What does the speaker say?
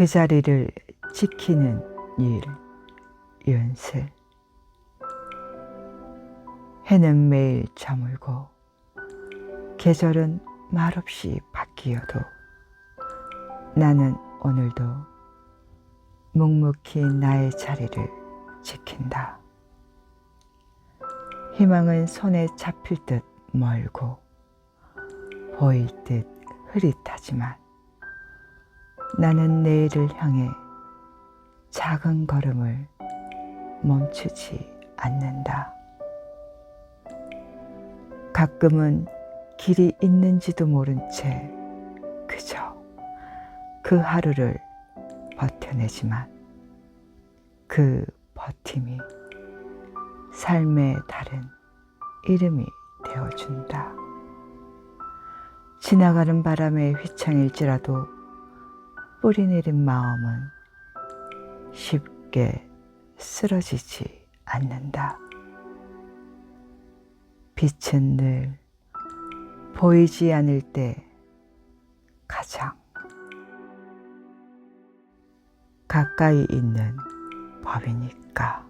그 자리를 지키는 일, 연슬. 해는 매일 저물고 계절은 말없이 바뀌어도 나는 오늘도 묵묵히 나의 자리를 지킨다. 희망은 손에 잡힐 듯 멀고 보일 듯 흐릿하지만 나는 내일을 향해 작은 걸음을 멈추지 않는다. 가끔은 길이 있는지도 모른 채 그저 그 하루를 버텨내지만 그 버팀이 삶의 다른 이름이 되어준다. 지나가는 바람의 휘청일지라도 뿌리 내린 마음은 쉽게 쓰러지지 않는다. 빛은 늘 보이지 않을 때 가장 가까이 있는 법이니까.